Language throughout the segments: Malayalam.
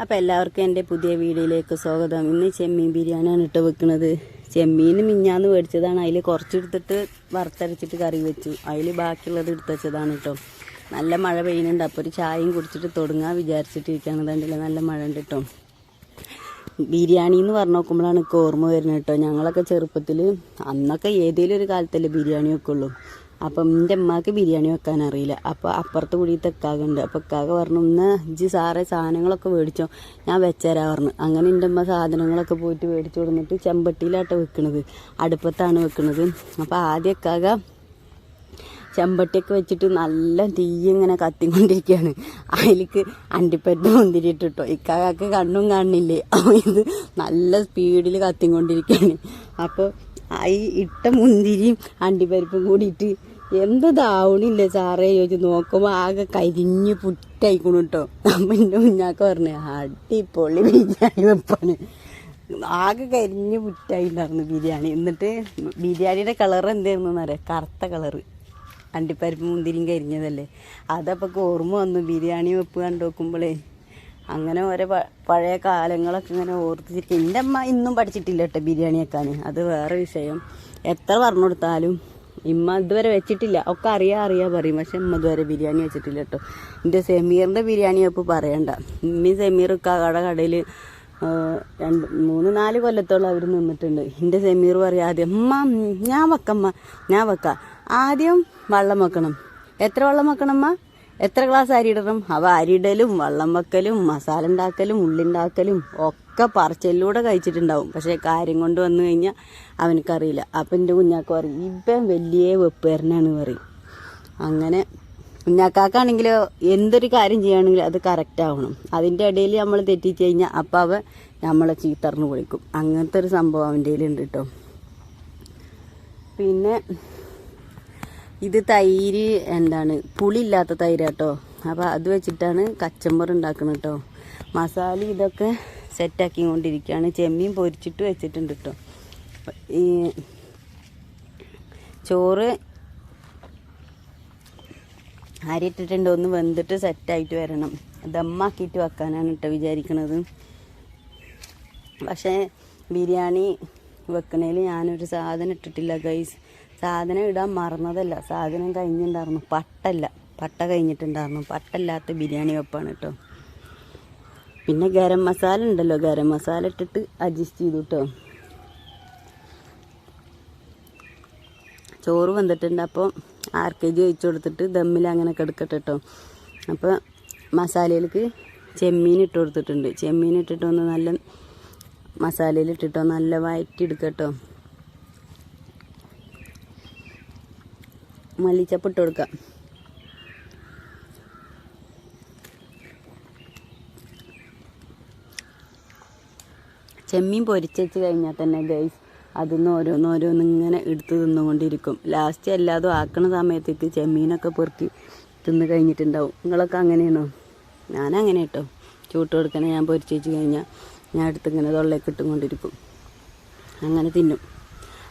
അപ്പോൾ എല്ലാവർക്കും എന്റെ പുതിയ വീഡിയോയിലേക്ക് സ്വാഗതം. ഇന്ന് ചെമ്മീൻ ബിരിയാണിയാണ് ഇട്ട് വെക്കുന്നത്. ചെമ്മീൻ മിഞ്ഞാന്ന് മേടിച്ചതാണ്. അതിൽ കുറച്ചെടുത്തിട്ട് വറുത്തരച്ചിട്ട് കറി വെച്ചു. അതിൽ ബാക്കിയുള്ളത് എടുത്ത് വെച്ചതാണ് കേട്ടോ നല്ല മഴ പെയ്യുന്നുണ്ട്. അപ്പോൾ ഒരു ചായയും കുടിച്ചിട്ട് തുടങ്ങാൻ വിചാരിച്ചിട്ടിരിക്കുകയാണ്. കണ്ടില്ല നല്ല മഴ ഉണ്ട് കേട്ടോ ബിരിയാണി എന്ന് പറഞ്ഞു നോക്കുമ്പോഴാണ് എനിക്ക് ഓർമ്മ വരുന്നത് കേട്ടോ ഞങ്ങളൊക്കെ ചെറുപ്പത്തിൽ അന്നൊക്കെ ഏതെങ്കിലും ഒരു കാലത്തല്ലേ ബിരിയാണി വെക്കുള്ളൂ അപ്പം എന്റെ അമ്മയ്ക്ക് ബിരിയാണി വെക്കാൻ അറിയില്ല. അപ്പോൾ അപ്പുറത്ത് കൂടിയിട്ട് എക്കാകുണ്ട് അപ്പോൾ എക്കാക പറഞ്ഞു ഇന്ന് ഇജ്ജി സാറേ സാധനങ്ങളൊക്കെ മേടിച്ചോ. ഞാൻ വെച്ചേരാ പറഞ്ഞു. അങ്ങനെ എന്റെ അമ്മ സാധനങ്ങളൊക്കെ പോയിട്ട് മേടിച്ചു കൊടുത്തിട്ട് ചെമ്പട്ടിയിലാട്ടോ വെക്കണത്. അടുപ്പത്താണ് വെക്കണത്. അപ്പോൾ ആദ്യം എക്കാക ചെമ്പട്ടിയൊക്കെ വെച്ചിട്ട് നല്ല തീ ഇങ്ങനെ കത്തിക്കൊണ്ടിരിക്കുകയാണ് അതിലേക്ക് അണ്ടിപ്പരിപ്പ് മുന്തിരി ഇട്ടിട്ടോ ഇക്കാക്ക് കണ്ണും കാണില്ലേ? ഇത് നല്ല സ്പീഡിൽ കത്തിക്കൊണ്ടിരിക്കുകയാണ് അപ്പോൾ ഈ ഇട്ട മുന്തിരിയും അണ്ടിപ്പരിപ്പും കൂടിയിട്ട് എന്തതാവണില്ല സാറേ? ചോദിച്ചു. നോക്കുമ്പോൾ ആകെ കരിഞ്ഞ് പുറ്റായിക്കണു കേട്ടോ അപ്പം എന്റെ പറഞ്ഞു അടിപൊളി ബിരിയാണി വെപ്പാണ് ആകെ കരിഞ്ഞ് പുറ്റായിട്ടുണ്ടായിരുന്നു ബിരിയാണി. എന്നിട്ട് ബിരിയാണിയുടെ കളർ എന്തായിരുന്നു എന്നറിയാം കറുത്ത കളറ്. അണ്ടിപ്പരിപ്പ് മുന്തിരിയും കരിഞ്ഞതല്ലേ. അതപ്പോൾ ഓർമ്മ വന്നു. ബിരിയാണി വെപ്പ് കണ്ടു നോക്കുമ്പോഴേ അങ്ങനെ ഓരോ പഴയ കാലങ്ങളൊക്കെ ഇങ്ങനെ ഓർത്തിച്ചിരിക്കും എന്റെ അമ്മ ഇന്നും പഠിച്ചിട്ടില്ല കേട്ടോ ബിരിയാണി വെക്കാൻ അത് വേറെ വിഷയം. എത്ര പറഞ്ഞു കൊടുത്താലും ഇമ്മ ഇതുവരെ വെച്ചിട്ടില്ല. ഒക്കെ അറിയാ അറിയാ പറയും. പക്ഷെ ഇമ്മ ഇതുവരെ ബിരിയാണി വെച്ചിട്ടില്ല കേട്ടോ. എന്റെ സെമീറിന്റെ ബിരിയാണി അപ്പോൾ പറയണ്ട. സെമീർ കട കടയിൽ രണ്ട് മൂന്ന് നാല് കൊല്ലത്തോളം അവർ നിന്നിട്ടുണ്ട്. എന്റെ സെമീർ പറയും ആദ്യം അമ്മ ഞാൻ വെക്കമ്മ ഞാൻ വെക്കാം. ആദ്യം വെള്ളം വെക്കണം. എത്ര വെള്ളം വെക്കണം അമ്മ എത്ര ഗ്ലാസ് അരി ഇടണം? അവ അരിയിടലും വെള്ളം വെക്കലും മസാല ഉണ്ടാക്കലും ഉള്ളിണ്ടാക്കലും ഒക്കെ പറച്ചലിലൂടെ കഴിച്ചിട്ടുണ്ടാവും. പക്ഷേ കാര്യം കൊണ്ട് വന്നു കഴിഞ്ഞാൽ അവനക്കറിയില്ല. അപ്പം എന്റെ കുഞ്ഞാക്ക പറയും ഇപ്പം വലിയ വെപ്പുകാരനാണ് പറയും. അങ്ങനെ കുഞ്ഞാക്കാക്കാണെങ്കിൽ എന്തൊരു കാര്യം ചെയ്യുകയാണെങ്കിലും അത് കറക്റ്റ് ആവണം. അതിന്റെ ഇടയിൽ നമ്മൾ തെറ്റിച്ച് കഴിഞ്ഞാൽ അപ്പം അവ നമ്മളെ ചീത്തറിന് വിളിക്കും അങ്ങനത്തെ ഒരു സംഭവം അവന്റെ ഉണ്ട് കേട്ടോ പിന്നെ ഇത് തൈര് എന്താണ് പുളിയില്ലാത്ത തൈര് കേട്ടോ അപ്പോൾ അത് വെച്ചിട്ടാണ് കച്ചമ്പർ ഉണ്ടാക്കുന്നത് കേട്ടോ മസാല ഇതൊക്കെ സെറ്റാക്കി കൊണ്ടിരിക്കുകയാണ് ചെമ്മീൻ പൊരിച്ചിട്ട് വെച്ചിട്ടുണ്ട് കേട്ടോ ഈ ചോറ് അരിട്ടിട്ടുണ്ട് ഒന്ന് വെന്തിട്ട് സെറ്റായിട്ട് വരണം. ദമ്മാക്കിയിട്ട് വെക്കാനാണ് കേട്ടോ വിചാരിക്കണത്. പക്ഷേ ബിരിയാണി വെക്കണേൽ ഞാനൊരു സാധനം ഇട്ടിട്ടില്ല ഗൈസ്. സാധനം ഇടാൻ മറന്നതല്ല. സാധനം കഴിഞ്ഞിട്ടുണ്ടായിരുന്നു. പട്ടല്ല. പട്ട കഴിഞ്ഞിട്ടുണ്ടായിരുന്നു. പട്ടല്ലാത്ത ബിരിയാണി വെപ്പാണ് കേട്ടോ പിന്നെ ഗരം മസാല ഉണ്ടല്ലോ ഗരം മസാല ഇട്ടിട്ട് അഡ്ജസ്റ്റ് ചെയ്തു കേട്ടോ ചോറ് വന്നിട്ടുണ്ട് അപ്പോൾ ആർ കെ ജി ഒഴിച്ചു കൊടുത്തിട്ട് ദമ്മിൽ അങ്ങനെ കിടക്കട്ടെ കേട്ടോ അപ്പോൾ മസാലയിലേക്ക് ചെമ്മീൻ ഇട്ട് കൊടുത്തിട്ടുണ്ട്. ചെമ്മീൻ ഇട്ടിട്ട് ഒന്ന് നല്ല മസാലയിൽ ഇട്ടിട്ടോ നല്ല വഴറ്റി എടുക്കട്ടോ മല്ലിച്ചപ്പ് ഇട്ട് കൊടുക്കാം. ചെമ്മീൻ പൊരിച്ചു കഴിഞ്ഞാൽ തന്നെ ഗൈസ് അതിന്ന് ഓരോന്ന് ഓരോന്ന് ഇങ്ങനെ എടുത്ത് തിന്നുകൊണ്ടിരിക്കും. ലാസ്റ്റ് എല്ലാതും ആക്കണ സമയത്തേക്ക് ചെമ്മീനൊക്കെ പെറുക്കി തിന്ന് കഴിഞ്ഞിട്ടുണ്ടാവും. നിങ്ങളൊക്കെ അങ്ങനെയാണോ? ഞാനങ്ങനെ കേട്ടോ ചൂട്ട് കൊടുക്കണേ ഞാൻ പൊരിച്ചു വെച്ച് കഴിഞ്ഞാൽ ഞാൻ എടുത്ത് ഇങ്ങനെ തൊള്ളേക്ക് ഇട്ടുകൊണ്ടിരിക്കും അങ്ങനെ തിന്നും.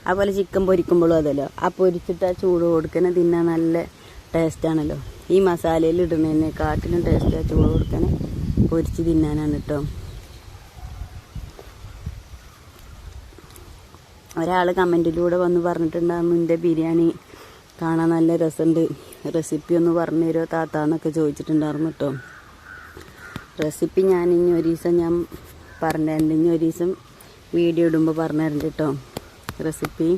അതുപോലെ ചിക്കൻ പൊരിക്കുമ്പോഴും അതല്ലോ. ആ പൊരിച്ചിട്ട് ആ ചൂട് കൊടുക്കണ തിന്നാൻ നല്ല ടേസ്റ്റാണല്ലോ ഈ മസാലയിൽ ഇടുന്നതിനെ കാട്ടിലും ടേസ്റ്റ് ആ ചൂട് കൊടുക്കണ പൊരിച്ച് തിന്നാനാണ് കേട്ടോ ഒരാൾ കമന്റിലൂടെ വന്ന് പറഞ്ഞിട്ടുണ്ട് എന്റെ ബിരിയാണി കാണാൻ നല്ല രസമുണ്ട് റെസിപ്പി ഒന്ന് പറഞ്ഞു തരുമോ താത്താന്നൊക്കെ ചോദിച്ചിട്ടുണ്ടായിരുന്നു കേട്ടോ റെസിപ്പി ഞാൻ ഇനി ഒരു ദിവസം ഞാൻ പറഞ്ഞിട്ടുണ്ട് ഇനി ഒരു ദിവസം വീഡിയോ ഇടുമ്പോൾ പറഞ്ഞു പറഞ്ഞിട്ടുണ്ട് കേട്ടോ റെസിപ്പി.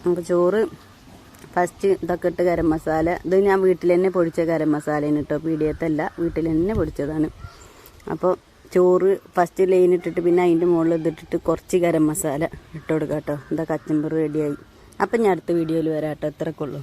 നമുക്ക് ചോറ് ഫസ്റ്റ് ഇതൊക്കെ ഇട്ട് ഗരം മസാല. ഇത് ഞാൻ വീട്ടിൽ തന്നെ പൊടിച്ച ഗരം മസാലയാണ് കേട്ടോ പീഡിയത്തല്ല വീട്ടിൽ തന്നെ പൊടിച്ചതാണ്. അപ്പോൾ ചോറ് ഫസ്റ്റ് ലൈൻ ഇട്ടിട്ട് പിന്നെ അതിന്റെ മുകളിൽ ഇതിട്ടിട്ട് കുറച്ച് ഗരം മസാല ഇട്ട് കൊടുക്കാം കേട്ടോ എന്താ കച്ചമ്പർ റെഡിയായി അപ്പം ഞാൻ അടുത്ത വീഡിയോയിൽ വരാം കേട്ടോ ഇത്രക്കുള്ളൂ